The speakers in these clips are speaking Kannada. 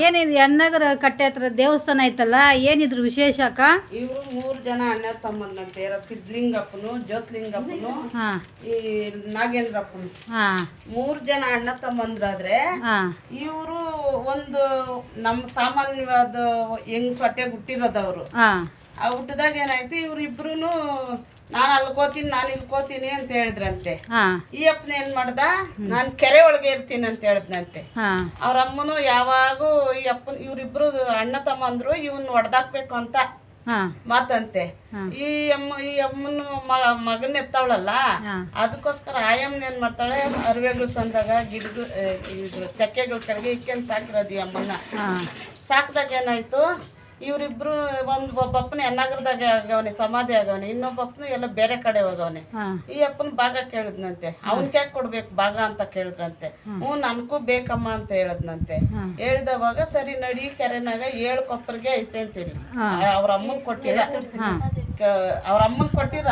ಏನಿದು ಎನ್ನಗರ ಕಟ್ಟೆ ಹತ್ರ ದೇವಸ್ಥಾನ ಐತಲ್ಲ ಏನಿದ್ರು ವಿಶೇಷ ಅಕ್ಕ? ಇವರು ಮೂರು ಜನ ಅಣ್ಣ ತಮ್ಮಂದಂತೆ ಸಿದ್ಲಿಂಗಪ್ಪನು ಜ್ಯೋತಿಲಿಂಗಪ್ಪನು ಈ ನಾಗೇಂದ್ರಪ್ಪನು. ಮೂರ್ ಜನ ಅಣ್ಣ ತಮ್ಮಂದ್ರಾದ್ರೆ ಇವರು ಒಂದು ನಮ್ಮ ಸಾಮಾನ್ಯವಾದ ಹೆಂಗ್ ಸೊಟ್ಟೆ ಹುಟ್ಟಿರೋದವ್ರು ಆ ಹುಟ್ಟದಾಗ ಏನಾಯ್ತು ಇವ್ರಿಬ್ರು ನಾನು ಅಲ್ಲಿ ಕೋತೀನಿ ನಾನು ಇಲ್ಲಿ ಕೋತೀನಿ ಅಂತ ಹೇಳಿದ್ರಂತೆ. ಈ ಅಪ್ಪನ ಏನ್ ಮಾಡ್ದ? ನಾನು ಕೆರೆ ಒಳಗೆ ಇರ್ತೀನಿ ಅಂತ ಹೇಳಿದ್ನಂತೆ. ಅವ್ರ ಅಮ್ಮನು ಯಾವಾಗೂ ಈ ಅಪ್ಪನ ಇವ್ರಿಬ್ರು ಅಣ್ಣ ತಮ್ಮಂದ್ರು ಇವನ್ ಹೊಡೆದಾಕ್ಬೇಕು ಅಂತ ಮಾತಂತೆ. ಈ ಅಮ್ಮ ಈ ಅಮ್ಮನ ಮಗನ್ ಎತ್ತಾವಳಲ್ಲ. ಅದಕ್ಕೋಸ್ಕರ ಆಯಮ್ಮನ ಏನ್ ಮಾಡ್ತಾಳೆ? ಅರಿವೆಗಳು ಸಂದಾಗ ಗಿಡಗಳು ಇದು ತೆಕ್ಕೆಗಳ ಕಡೆಗೆ ಇಕ್ಕೊಂಡ್ ಸಾಕಿರೋದು ಈ ಅಮ್ಮನ್ನ. ಸಾಕ್ದಾಗ ಏನಾಯ್ತು? ಇವರಿಬ್ರು ಒಂದು ಒಬ್ಬಪ್ಪನ ಎನ್ನಾಗರದಾಗ ಆಗವನೆ ಸಮಾಧಿ ಆಗವನೆ ಇನ್ನೊಬ್ಬಪ್ಪನು ಎಲ್ಲ ಬೇರೆ ಕಡೆ ಹೋಗವನೆ. ಈ ಅಪ್ಪನ ಭಾಗ ಕೇಳಿದ್ನಂತೆ. ಅವನ್ಗೆ ಯಾಕೆ ಕೊಡ್ಬೇಕು ಭಾಗ ಅಂತ ಕೇಳಿದ್ರಂತೆ ಹ್ಞೂ ನನಗೂ ಬೇಕಮ್ಮ ಅಂತ ಹೇಳದ್ನಂತೆ. ಹೇಳಿದವಾಗ ಸರಿ ನಡಿ ಕೆರೆನಾಗ ಏಳು ಕೊಪ್ಪರಿಗೆ ಐತೆ ಅಂತೀರಿ. ಅವ್ರ ಅಮ್ಮನ್ ಕೊಟ್ಟಿಲ್ಲ ಹಾ. ಕ- ಅವ್ರ ಅಮ್ಮನ್ ಕೊಟ್ಟಿರ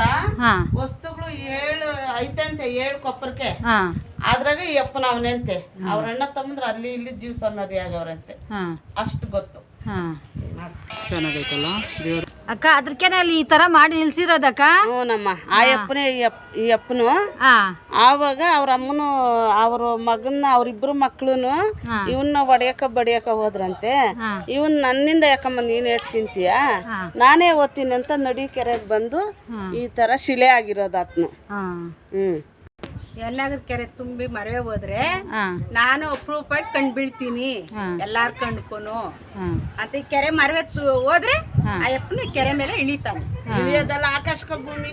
ವಸ್ತುಗಳು ಏಳು ಐತೆ ಅಂತೆ ಏಳು ಕೊಪ್ಪರಕ್ಕೆ ಹಾ. ಅದ್ರಾಗ ಈ ಅಪ್ಪನ ಅವನಂತೆ. ಅವ್ರ ಅಣ್ಣ ತಮ್ಮಂದ್ರ ಅಲ್ಲಿ ಇಲ್ಲಿ ಜೀವ ಸಮಾಧಿ ಆಗವ್ರಂತೆ. ಅಷ್ಟು ಗೊತ್ತು. ಚೆನ್ನಾಗೈತಲ್ಲ? ದೇವ್ರ ಅಕ್ಕ ಅದಕ್ಕೇನೆ ಅಲ್ಲಿ ಈ ತರ ಮಾಡಿ ನಿಲ್ಸಿರೋದಕ್ಕ? ಹ್ಞೂನಮ್ಮ ಆ ಅಪ್ಪನೇ ಈ ಅಪ್ ಈ ಅಪ್ಪನು. ಆವಾಗ ಅವ್ರ ಅಮ್ಮನು ಅವ್ರ ಮಗನ್ನ ಅವ್ರಿಬ್ರು ಮಕ್ಳು ಹಾ. ಇವನ್ನ ಒಡೆಯಕ ಬಡಿಯಕ ಹೋದ್ರಂತೆ. ಇವನ್ ನನ್ನಿಂದ ಯಾಕಮ್ಮ ನೀನ್ ಹೇಳಿ ತಿಂತೀಯ. ನಾನೇ ಓದ್ತೀನಿ ಅಂತ ನಡಿ ಕೆರೆಗೆ ಬಂದು ಈ ತರ ಶಿಲೆ ಆಗಿರೋದು ಆತ್ನು. ಹಾ. ಹ್ಮ್. ಎಲ್ಲಾದ್ರೂ ಕೆರೆ ತುಂಬಿ ಮರವೆ ಹೋದ್ರೆ ನಾನು ಅಪರೂಪವಾಗಿ ಕಂಡು ಬೀಳ್ತೀನಿ. ಎಲ್ಲಾರು ಕಂಡ್ಕೊನು. ಅಂತ ಈ ಕೆರೆ ಮರವೆ ತು- ಹೋದ್ರೆ ಆ ಅಪ್ಪನ ಕೆರೆ ಮೇಲೆ ಇಳಿತಾನೆ. ಇಳಿಯೋದಲ್ಲ ಆಕಾಶಕ ಭೂಮಿ